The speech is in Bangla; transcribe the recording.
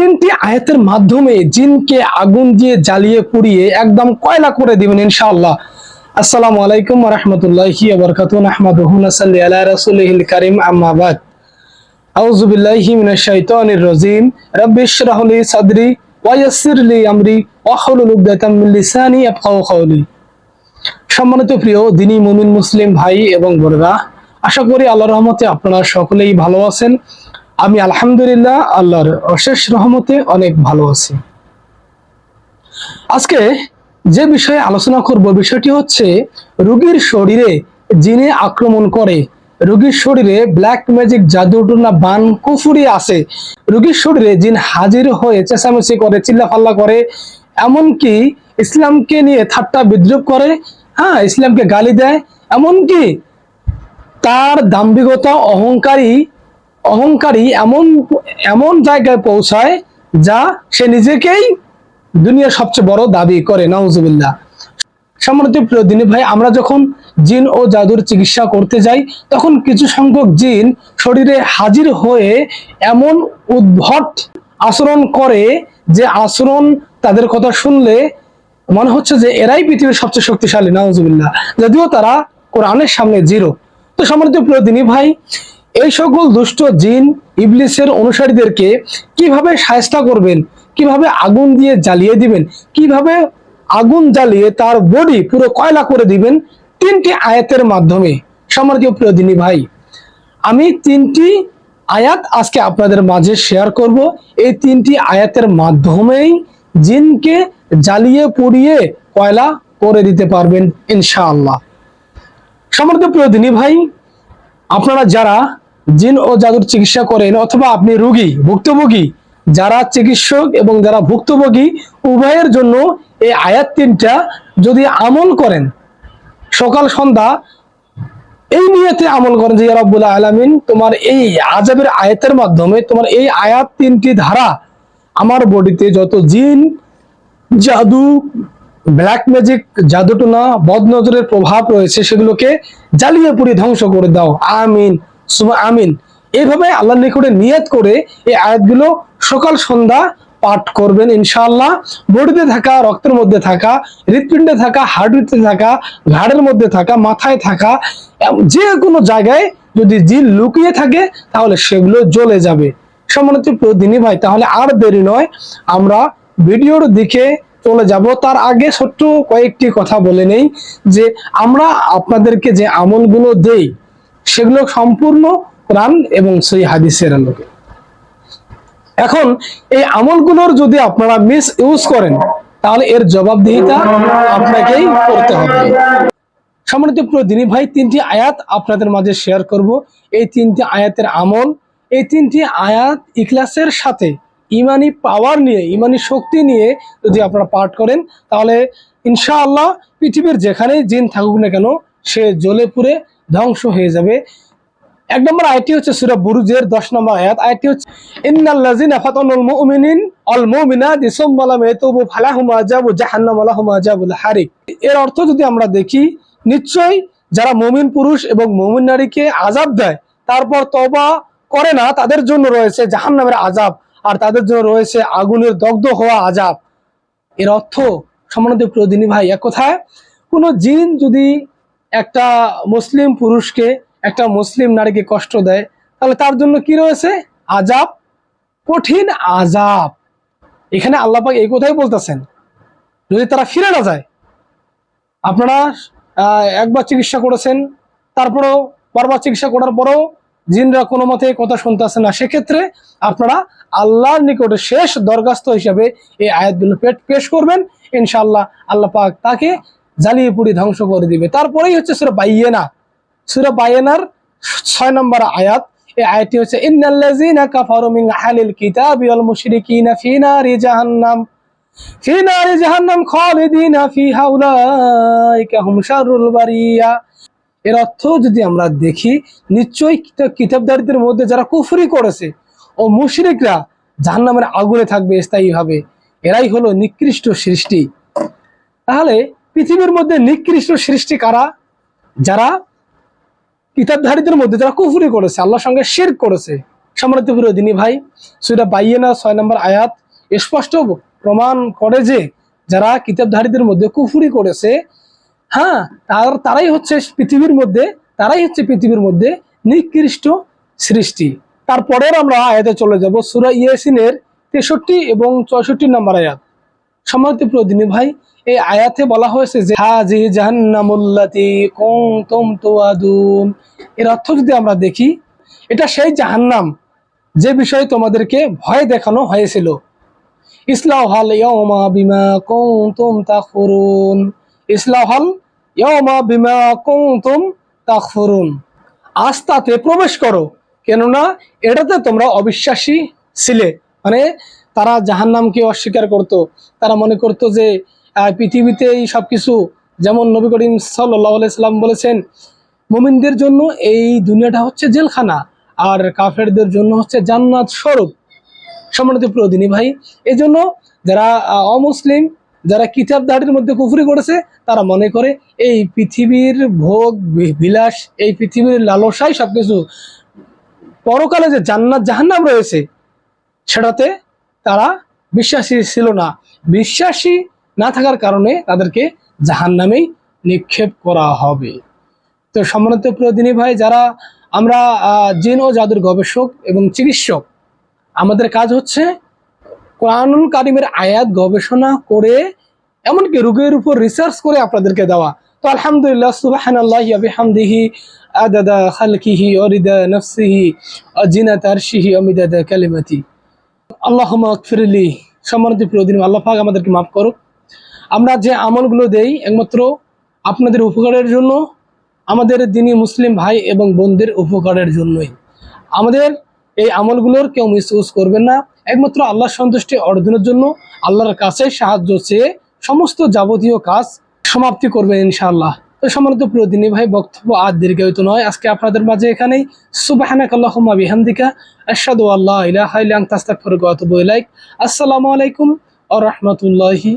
তিনটি আয়াতের মাধ্যমে জিনকে আগুন দিয়ে জ্বালিয়ে পুড়িয়ে একদম কয়লা করে দিবেন ইনশাআল্লাহ। আসসালামু আলাইকুম রহমতুল্লাহি বরকাতুন আহমদুহু নাসাল্লি আলা রাসূলিহিল কারীম, আম্মা বাদ। আউযু বিল্লাহি মিনাশ শাইতানির রাজিম। রাব্বি ইশরাহ লি সাদরি ওয়া ইয়াসসির লি আমরি ওয়াহলুল উকদাতাম মিন লিসানি ইয়াফকাহু কওলি। সম্মানিত প্রিয় দিনী মুমিন মুসলিম ভাই এবং বোনেরা, আশা করি আল্লাহর রহমতে আপনারা সকলেই ভালো আছেন। আমি আলহামদুলিল্লাহ আল্লাহর অশেষ রহমতে অনেক ভালো আছি। আজকে যে বিষয়ে আলোচনা করব বিষয়টি হচ্ছে রোগীর শরীরে জিনে আক্রমণ করে। রোগীর শরীরে ব্ল্যাক ম্যাজিক জাদুটনা বান কুফুরি আছে। রোগীর শরীরে জিন হাজির হয়ে চেঁচামেচি করে, চিল্লাফাল্লা করে, এমনকি ইসলামকে নিয়ে ঠাট্টা বিদ্রুপ করে হ্যাঁ ইসলামকে গালি দেয়, এমনকি তার দাম্ভিকতা, অহংকারী অহংকারী এমন এমন জায়গায় পৌঁছায় যা সে নিজেকেই দুনিয়ার সবচেয়ে বড় দাবি করে, নাউজুবিল্লাহ। সম্মানিত প্রিয় দিনী ভাই, আমরা যখন জিন ও জাদুর চিকিৎসা করতে যাই, তখন কিছু সংখ্যক জিন শরীরে হাজির হয়ে এমন উদ্ভট আচরণ করে যে আচরণ তাদের কথা শুনলে মনে হচ্ছে যে এরাই পৃথিবীর সবচেয়ে শক্তিশালী, নাউজুবিল্লাহ। যদিও তারা কোরআনের সামনে জিরো। তো সম্মানিত প্রিয় দিনী ভাই এই সকল দুষ্ট জিন ইবলিসের অনুসারীদেরকে কীভাবে সায়স্তা করবেন? কীভাবে আগুন দিয়ে জ্বালিয়ে দিবেন? কীভাবে আগুন জ্বালিয়ে তার বডি পুরো কয়লা করে দিবেন? তিনটি আয়াতের মাধ্যমে। সম্মানিত প্রিয় দিনী ভাই, আমি তিনটি আয়াত আজকে আপনাদের মাঝে শেয়ার করব। এই তিনটি আয়াতের মাধ্যমেই জিনকে জ্বালিয়ে পুড়িয়ে কয়লা করে দিতে পারবেন ইনশাআল্লাহ। সম্মানিত প্রিয় দিনী ভাই, আপনারা যারা জিন ও জাদুর চিকিৎসা করেন অথবা আপনি রুগী, ভুক্তভোগী। যারা চিকিৎসক এবং যারা ভুক্তভোগী, উভয়ের জন্য এই আয়াত তিনটা যদি আমল করেন, সকাল, সন্ধ্যা, এই নিয়েতে আমল করেন যে রব্বুল আলামিন, তোমার এই আজাবের আয়াতের মাধ্যমে তোমার এই আয়াত তিনটি ধারা আমার বডিতে যত জিন, জাদু, ব্ল্যাক ম্যাজিক, জাদুটনা, বদনজরের প্রভাব রয়েছে, সেগুলোকে জ্বালিয়ে পুড়িয়ে ধ্বংস করে দাও। আমিন। সুমা আমিন। এইভাবে আল্লাহর নিকটে নিয়ত করে এই আয়াতগুলো সকাল, সন্ধ্যা পাঠ করবেন ইনশাআল্লাহ। বডিতে থাকা, রক্তের মধ্যে থাকা, হৃৎপিণ্ডে থাকা হার্টবিটে থাকা, ঘাড়ের মধ্যে থাকা, মাথায় থাকা যে কোনো জায়গায় যদি জিন লুকিয়ে থাকে, তাহলে সেগুলো জ্বলে যাবে। সম্মানিত প্রিয় দিনী ভাই, তাহলে আর দেরি নয়, আমরা ভিডিওর দিকে চলে যাব। তার আগে ছোট্ট কয়েকটি কথা বলে নেই, যে আমরা আপনাদেরকে যে আমলগুলো দেই সেগুলো সম্পূর্ণ কোরআন এবং সেই হাদিসের আলোকে। এখন এই আমলগুলোর যদি আপনারা মিস ইউজ করেন, তাহলে এর জবাবদিহিতা আপনাকেই করতে হবে। সম্মানিত প্রিয় দিনী ভাই, তিনটি আয়াত আপনাদের মাঝে শেয়ার করব। এই তিনটি আয়াতের আমল, এই তিনটি আয়াত ইখলাসের সাথে ইমানি পাওয়ার নিয়ে, ইমানি শক্তি নিয়ে যদি আপনারা পাঠ করেন, তাহলে ইনশাআল্লাহ পৃথিবীর যেখানেই জিন থাকুক না কেন, সে জ্বলে পুড়ে ধ্বংস হয়ে যাবে। এক নম্বর আয়াতটি হচ্ছে সূরা বুরুজের 10 নম্বর আয়াত। আয়াতটি হচ্ছে, ইন্নাল্লাযিনা ফাতানুল মুমিনিন ফালাহুম জাহান্নাম ওয়া লাহুম আযাবুল হারিক এর অর্থ যদি আমরা দেখি, নিশ্চয়ই যারা মুমিন পুরুষ এবং মুমিন নারীকে আযাব দেয়, তারপর তওবা করে না, তাদের জন্য রয়েছে জাহান্নামের আযাব, আর তাদের জন্য রয়েছে আগুনের দগ্ধ হওয়া আযাব। এর অর্থ সম্মানিত প্রদিনী ভাই, এক কথায় কোনো জিন যদি একটা মুসলিম পুরুষকে একটা মুসলিম নারীকে কষ্ট দেয়, তাহলে তার জন্য কি রয়েছে? আজাব কঠিন আজাব এখানে আল্লাপাক এই কথাই বলতেছেন, যদি তারা ফিরে না যায়, আপনারা একবার চিকিৎসা করেছেন, তারপরেও বারবার চিকিৎসা করার পরেও জিনরা কোনো মতে কথা শুনতেছে না। সেক্ষেত্রে আপনারা আল্লাহর নিকটে শেষ দরখাস্ত হিসাবে এই আয়াতগুলো পেট- পেশ করবেন। ইনশাআল্লাহ আল্লাহ পাক তাকে জ্বালিয়ে পুড়ি ধ্বংস করে দিবে। তারপরেই হচ্ছে সুরা বাইয়েনা। সুরা বাইয়েনার ছয় নম্বর আয়াত। এই আয়াতটি হচ্ছে কাফারু মিন আহলিল কিতাবি ওয়াল মুশরিকিনা ফি নারি জাহান্নাম। ফি নারি জাহান্নাম খালিদিনা ফিহা উলাইকা হুম শাররুল বারিয়া। এর অর্থ যদি আমরা দেখি, নিশ্চয়ই কিতাব- কিতাবদারীদের মধ্যে যারা কুফরি করেছে ও মুশরিকরা জাহান্নামের আগুনে থাকবে স্থায়ীভাবে। এরাই হলো নিকৃষ্ট সৃষ্টি। তাহলে পৃথিবীর মধ্যে নিকৃষ্ট সৃষ্টি কারা? যারা কিতাবধারীদের মধ্যে যারা কুফরি করেছে, আল্লাহর সঙ্গে শির করেছে। প্রিয় দিনী ভাই সেটা বাইয়েনা ছয় নম্বর আয়াত স্পষ্ট প্রমাণ করে যে যারা কিতাবধারীদের মধ্যে কুফুরি করেছে হ্যাঁ তার, তারাই হচ্ছে পৃথিবীর মধ্যে, তারাই হচ্ছে পৃথিবীর মধ্যে নিকৃষ্ট সৃষ্টি। তারপরের আমরা আয়াতে চলে যাব সুরা ইয়াসিনের তেষট্টি এবং চৌষট্টি নম্বর আয়াত। সম্মানিত প্রদিনী ভাই, এই আয়াতে বলা হয়েছে যে, হাজি জাহান্নামুল্লাতি কুনতুম তুআদুন এর অর্থ যদি আমরা দেখি, এটা সেই জাহান্নাম যে বিষয়ে তোমাদেরকে ভয় দেখানো হয়েছিল। ইসলাহাল বিমা কুনতুম তাকফুরুন ইসলাহাল ইয়াউমা বিমা প্রবেশ করো। কেননা এটাতে তোমরা অবিশ্বাসী ছিলে। মানে তারা জাহান্নামকে অস্বীকার করত। তারা মনে করত যে আহ, পৃথিবীতে এই সব কিছু যেমন নবী করিম সাল্লাহ বলেছেন মুমিনদের জন্য এই দুনিয়াটা হচ্ছে জেলখানা আর কাফেরদের জন্য হচ্ছে জান্নাত স্বরূপ। সম্মানিত প্রদিনী ভাই এই জন্য যারা অমুসলিম যারা কিতাব কিতাবদারির মধ্যে কুফরি করেছে তারা মনে করে এই পৃথিবীর ভোগ বিলাস এই পৃথিবীর লালসাই সবকিছু। পরকালে যে জান্নাত জাহান্নাম রয়েছে সেটাতে তারা বিশ্বাসী ছিল না। বিশ্বাসী না থাকার কারণে তাদেরকে জাহান্নামেই নিক্ষেপ করা হবে। তো সম্মানিত প্রদিনী ভাই, যারা আমরা জিন ও জাদুর গবেষক এবং চিকিৎসক, আমাদের কাজ হচ্ছে কোরআনুল কারিমের আয়াত গবেষণা করে এমনকি রোগের উপর রিসার্চ করে আপনাদেরকে দেওয়া। তো আলহামদুলিল্লাহ খালকিহি অরিদা আল্লাহ ফিরলি সম্মানিত প্রিয়দিন আল্লাহ পাক আমাদেরকে মাফ করুক। আমরা যে আমলগুলো দেই একমাত্র আপনাদের উপকারের জন্য, আমাদের দিনী মুসলিম ভাই এবং বোনদের উপকারের জন্যই। আমাদের এই আমলগুলোর কেউ মিস ইউজ করবেন না। একমাত্র আল্লাহ সন্তুষ্টি অর্জনের জন্য আল্লাহর কাছে সাহায্য চেয়ে সমস্ত যাবতীয় কাজ সমাপ্তি করবেন ইনশাআল্লাহ। তো সম্মানিত প্রিয় দিনী ভাই, বক্তব্য আর দীর্ঘায়িত নয়। আজকে আপনাদের মাঝে এখানেই সুবাহানাক আসাদু আল্লাহ আসসালামু আলাইকুম ওয়া রহমতুল্লাহি